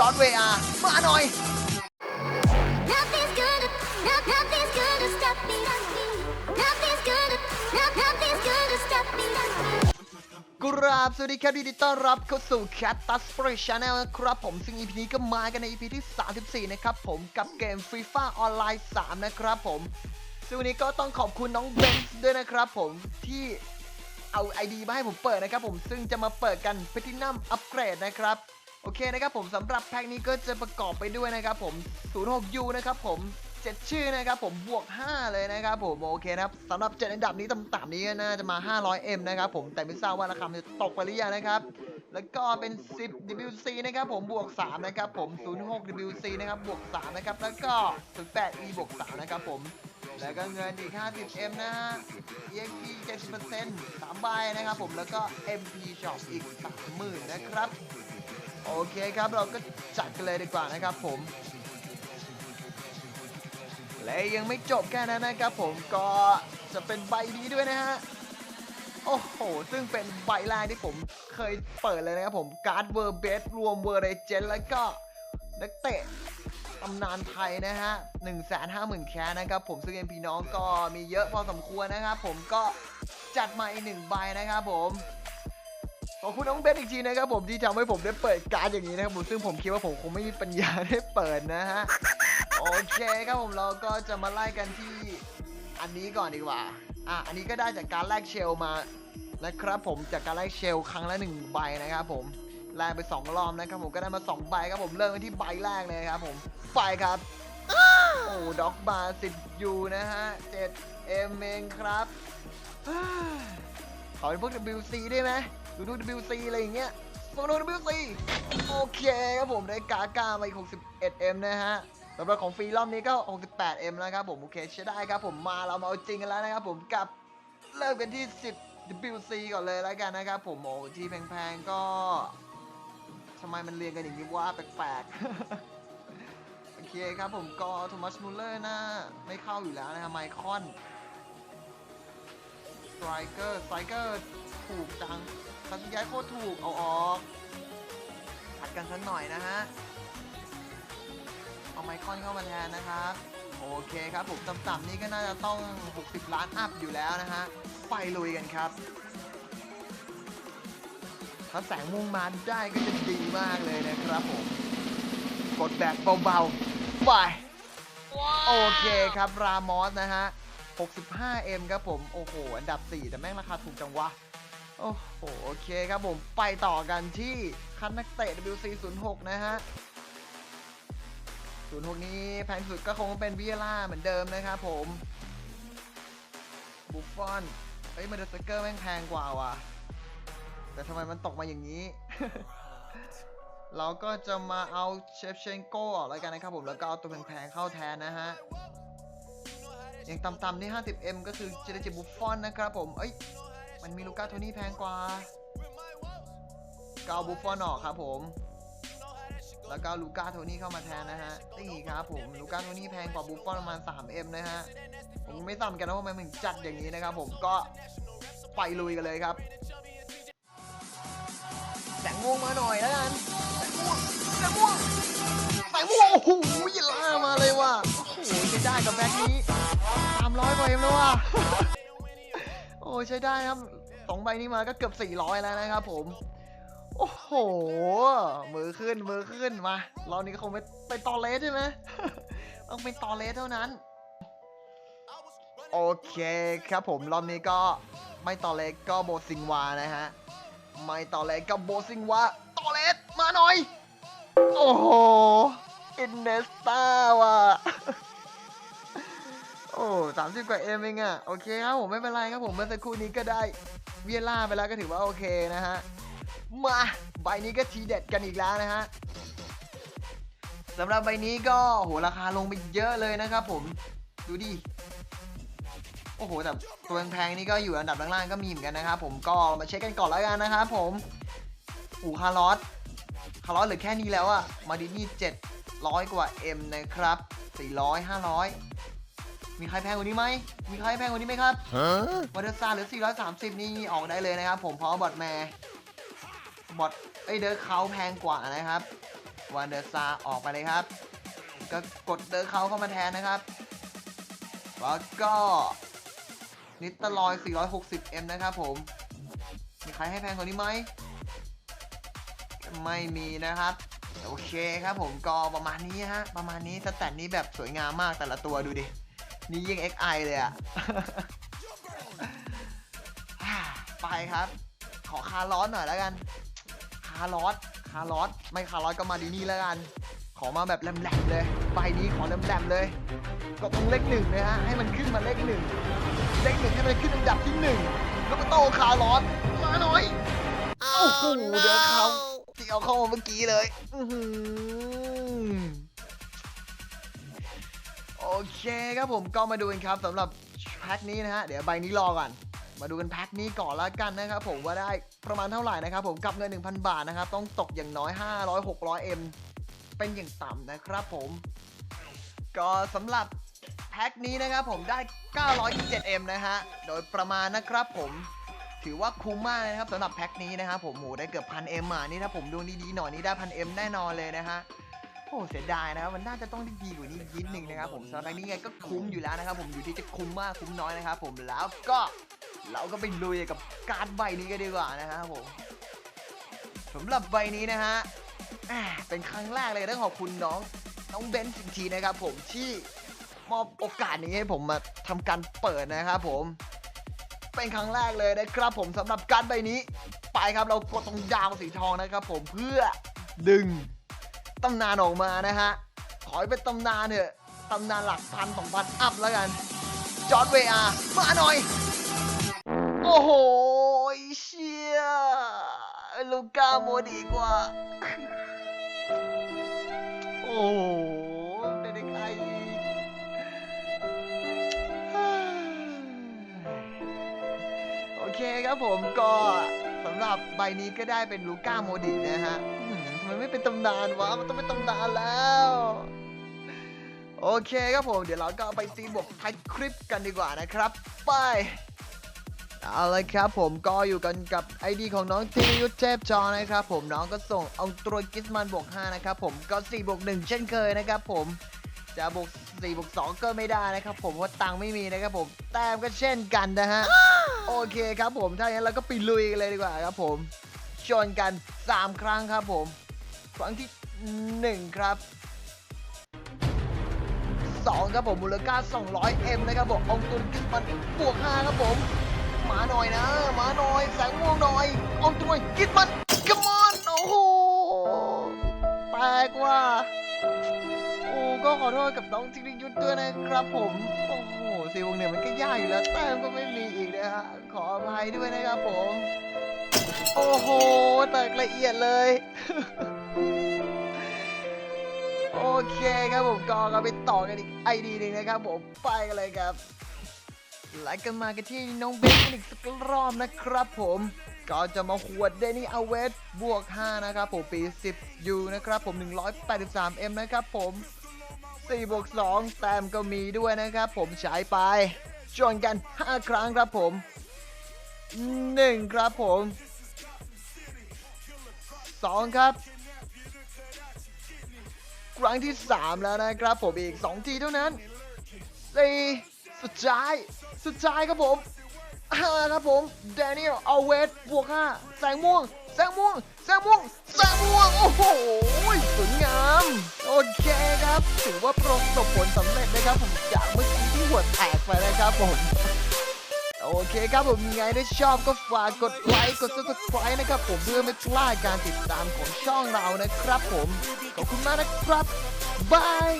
จอร์ดเวอามาหน่อย Nothing's gonna, no, nothing's gonna stop me. Nothing's gonna, no, nothing's gonna stop me. กราบสวัสดีครับยินดีต้อนรับเข้าสู่ Cat t u s p r a y Channel นะครับผมซึ่ง EP นี้ก็มากันใน EP ที่ 34 นะครับผมกับเกม FIFA Online 3นะครับผมซึ่งวันนี้ก็ต้องขอบคุณน้องเบนซ์ด้วยนะครับผมที่เอา ID มาให้ผมเปิดนะครับผมซึ่งจะมาเปิดกัน p l a t i n u m Upgrade นะครับ โอเคนะครับผมสำหรับแพ็กนี้ก็จะประกอบไปด้วยนะครับผม 06U นะครับผม7ชื่อนะครับผมบวก 5 เลยนะครับผมโอเคนะครับสำหรับ 7 อันดับนี้ต่ำๆนี้ก็น่าจะมา 500M นะครับผมแต่ไม่ทราบว่าราคาจะตกไปหรือยังนะครับ แล้วก็เป็น 10 WC นะครับผมบวก 3 นะครับผม 06 WC นะครับบวก 3 นะครับ แล้วก็ 08E บวก 3 นะครับผม แล้วก็เงินอีก 50M นะฮะ EXP 70% 3ใบนะครับผมแล้วก็ MP Shop อีก 30,000 นะครับ โอเคครับเราก็จัดกันเลยดีกว่านะครับผม และยังไม่จบแค่นั้นนะครับผมก็จะเป็นใบนี้ด้วยนะฮะโอ้โห ซึ่งเป็นใบแรกที่ผมเคยเปิดเลยนะครับผม การ์ดเวอร์เบสรวมเวอร์เรเจนแล้วก็นักเตะตำนานไทยนะฮะ 1 5 0 0 0 0 แคนะครับผมซึ่งเอ็พี่น้องก็มีเยอะพอสมควรนะครับผมก็จัดมาอีกหนึ่งใบนะครับผม ขอบคุณน้องเบสอีกทีนะครับผมที่ทำให้ผมได้เปิดการ์ดอย่างนี้นะครับผมซึ่งผมคิดว่าผมคงไม่มีปัญญาได้เปิดนะฮะโอเคครับผมเราก็จะมาไล่กันที่อันนี้ก่อนดีกว่าอะอันนี้ก็ได้จากการแลกเชลมานะครับผมจากการแลกเชลครั้งละหนึ่งใบนะครับผมแลกไปสองรอบนะครับผมก็ได้มาสองใบครับผมเริ่มที่ใบแรกเลยครับผมไปครับโอ้ด็อกบาร์สิบยูนะฮะเจ็ดเอ็มเองครับขอเป็นพวก WC ได้ไหม ดูดู WC อะไรอย่างเงี้ยพวกดู WC โอเคครับผมได้กาก้ามาอีก 61M นะฮะสำหรับของฟรีรอบนี้ก็ 68M แล้วครับผมโอเคใช้ได้ครับผมมาเรามาเอาจริงกันแล้วนะครับผมกับเริ่มกันที่ 10 WC ก่อนเลยแล้วกันนะครับผมโอ้ที่แพงๆก็ทำไมมันเรียงกันอย่างนี้ว่าแปลกๆ โอเคครับผมก็โทมัสมูลเลอร์น่าไม่เข้าอยู่แล้วนะครับไมคอนสไตรเกอร์สไตรเกอร์ ถูกจังทัศย้ายโคตรถูกเอาออกผัดกันสักหน่อยนะฮะเอาไมคอนเข้ามาแทนนะครับโอเคครับผมต่ำๆนี่ก็น่าจะต้อง 60 ล้านอัพอยู่แล้วนะฮะ ไปลุยกันครับ ถ้าแสงมุ่งมาได้ก็จะดีมากเลยนะครับผม กดแบบเบาๆ ไป โอเคครับ รามอสนะฮะ 65M ครับผม โอ้โห อันดับ 4 แต่แม่งราคาถูกจังวะ โอ้โห โอเคครับผมไปต่อกันที่คันนักเตะ WC06 นะฮะ06นี้แพงสุดก็คงเป็นวิเอล่าเหมือนเดิมนะครับผมบุฟฟอนเอ้ยมาเดสเกอร์แม่งแพงกว่าว่ะ แต่ทำไมมันตกมาอย่างนี้ เราก็จะมาเอาเชฟเชนโก้ออกแล้วกันนะครับผมแล้วก็เอาตัวแพงๆเข้าแทนนะฮะอย่างต่ำๆนี่ 50M ก็คือเจเนจิบุฟฟอนนะครับผม เอ้ย มันมีลูก้าโทนี่แพงกว่าก็เอาบุฟฟอนออกครับผม แล้วก็ลูก้าโทนี่เข้ามาแทนนะฮะนี่ครับผมลูก้าโทนี่แพงกว่าบุฟฟอนประมาณ 3M นะฮะ ผมไม่ทราบกันนะว่ามันถึงจัดอย่างนี้นะครับผมก็ไปลุยกันเลยครับ แสงม่วงมาหน่อยแล้วกันแสงม่วงแสงม่วงแสงม่วงโอ้โหยล่ามาเลยว่ะโอ้โหใช้ได้กับแบ็คนี้สามร้อยกว่าเอ็มแล้วว่ะ อ้ใช้ได้ครับสองใบนี้มาก็เกือบสี่ร้อยแล้วนะครับผม โอ้โห มือขึ้นมือขึ้นมา เรานี่ก็คงไม่ไปตอเลสใช่ไหมต้องเป็นตอเลสเท่านั้น โอเคครับผมรอบนี้ก็ไม่ตอเลสก็โบซิงวานะฮะ ไม่ต่อเลยกับโบซิงวะต่อเลสมาหน่อย โอ้โห อินเนสตาว่ะ อ้สามสิบกว่าเอ็มเองอะโอเคครับผมไม่เป็นไรครับผมเมื่อสักครู่นี้ก็ได้เวียล่าไปแล้วก็ถือว่าโอเคนะฮะ มาใบนี้ก็ทีเด็ดกันอีกแล้วนะฮะสำหรับใบนี้ก็โหราคาลงไปเยอะเลยนะครับผมดูดิโอ้โหแต่ตัวแพงๆนี่ก็อยู่อันดับล่างๆก็มีเหมือนกันนะครับผมก็มาเช็คกันก่อนแล้วกันนะครับผมอูคาร์ลอสคาร์ลอสเหลือแค่นี้แล้วอะมาดินี่700 กว่า M นะครับ 400 500 มีใครแพงกว่านี้ไหม มีใครแพงกว่านี้ไหมครับวอเตอร์ซาร์เหลือ 430 นี่ออกได้เลยนะครับ ผมเพราะว่าบอทแมร์บอทเอ้ยเดอร์เขาแพงกว่านะครับวันเดอร์ซาออกไปเลยครับ ก็กดเดินเขาเข้ามาแทนนะครับ แล้วก็นิตลอย 460M นะครับผม มีใครให้แพงกว่านี้ไหม ไม่มีนะครับ โอเคครับผมก็ประมาณนี้ฮะ ประมาณนี้สแตทนี้แบบสวยงามมากแต่ละตัวดูดิ นี่ยิง XI เลยอะไปครับ ขอคาร์ลอสหน่อยแล้วกัน คาร์ลอสคาร์ลอสไม่คาร์ลอสก็มาดีนี่แล้วกัน ขอมาแบบแหลมๆเลย ใบนี้ขอแหลมๆเลย ก็ต้องเลขหนึ่งนะฮะ ให้มันขึ้นมาเลขหนึ่ง เลขหนึ่งให้มันขึ้นอันดับที่หนึ่ง แล้วก็โตคาร์ลอสมาหน่อยโอ้โหเดี๋ยวเขาที่เอาเข้ามาเมื่อกี้เลย อื้อหือ โอเคครับผมก็มาดูกันครับสำหรับแพ็คนี้นะฮะเดี๋ยวใบนี้รอก่อนมาดูกันแพ็คนี้ก่อนล้วกันนะครับผมว่าได้ประมาณเท่าไหร่นะครับผมกับเงิน 1,000 บาทนะครับต้องตกอย่างน้อย 500 600 M เป็นอย่างต่ำนะครับผม ก็สำหรับแพ็คนี้นะครับผมได้ 927M นะฮะโดยประมาณนะครับผมถือว่าคุ้มมากนะครับสำหรับแพ็คนี้นะครับผมโหได้เกือบพันเอ็มอะนี่ถ้าผมดูดีๆหน่อยนี่ได้พันเอ็มแน่นอนเลยนะฮะ โอ้เสียดายนะครับมันน่าจะต้องดีกว่านี้นิดนึงนะครับผมสำหรับนี้ไงก็คุ้มอยู่แล้วนะครับผมอยู่ที่จะคุ้มมากคุ้มน้อยนะครับผมแล้วก็เราก็ไปลุยกับการใบนี้กันดีกว่านะครับผมสำหรับใบนี้นะฮะเป็นครั้งแรกเลยต้องขอบคุณน้องน้องเบนซ์อีกทีนะครับผมที่มอบโอกาสนี้ให้ผมมาทำการเปิดนะครับผม เป็นครั้งแรกเลยนะครับผมสำหรับการใบนี้ ไปครับเรากดตรงดาวสีทองนะครับผมเพื่อดึง ตำนานออกมานะฮะ ขอให้เป็นตำนานเถอะตำนานหลักพันสองพันอัพแล้วกัน จอร์ดเวอาร์มาหน่อย โอ้โหเชียลูก้าโมดีกว่า โอ้โหเป็นใครอีกโอเคครับผมก็สำหรับใบนี้ก็ได้เป็นลูก้าโมดินะฮะ มทำไมไม่เป็นตำนานวะ มันต้องเป็นตำนานแล้ว โอเคครับผม เดี๋ยวเราก็ไปตีบวกท้ายคลิปกันดีกว่านะครับ ไปเอาเลยครับผมก็อยู่กันกับ ID ของน้องทียุทธเทพจอนะครับผมน้องก็ส่งเอาตรวกิสมันบวก5นะครับผมก็4บวก1เช่นเคยนะครับผมจะบวก4บวก2ก็ไม่ได้นะครับผมเพราะตังค์ไม่มีนะครับผมแต้มก็เช่นกันนะฮะโอเคครับผมถ้าอย่างนั้นเราก็ไปลุยกันเลยดีกว่าครับผมชนกัน 3 ครั้งครับผม ครั้งที่ 1 ครับ 2 ครับผมมูลค่า 200M นะครับผมองตุนกิสมันบวก5ครับผมมาหน่อยนะมาหน่อยแสงม่วงหน่อยองตุนกิสมันกัมอนโอ้โหแปลกว่าโอ้ก็ขอโทษกับน้องจิริยุทธด้วยนะครับผมโอ้โหสี่วงเนี่ยมันก็ยากอยู่แล้วแต้มก็ไม่มีอีกนะฮะขออภัยด้วยนะครับผม โอ้โหแตกละเอียดเลย โอเคครับผมก็เราไปต่อกันอีกไอดีหนึ่งนะครับผมไปกันเลยครับไล่กันมากันที่น้องเบนกันอีกสักรอบนะครับผมก็จะมาขวดเดนี่อเวสบวก 5 นะครับผมปี 10 U นะครับผม 183M นะครับผม 4 บวก 2 แต้มก็มีด้วยนะครับผมใช้ไปชวนกัน 5 ครั้งครับผม 1 ครับผม 2 ครับ ครั้งที่ 3 แล้วนะครับผมอีก 2 ทีเท่านั้น4สุดท้าย สุดท้ายครับผมห้าครับผมแดเนียลเอาเวสบวกห้าแสงม่วงแสงม่วงแสงม่วงแสงม่วง โอ้โหสวยงาม โอเคครับ ถือว่าประสบผลสำเร็จนะครับผมจากเมื่อกี้ที่หัวแตกไปนะครับผม โอเคครับผมยังไงถ้าชอบก็ฝากกดไลค์กด subscribe นะครับผมเพื่อไม่พลาดการติดตามของช่องเรานะครับผม ขอบคุณมากนะครับบาย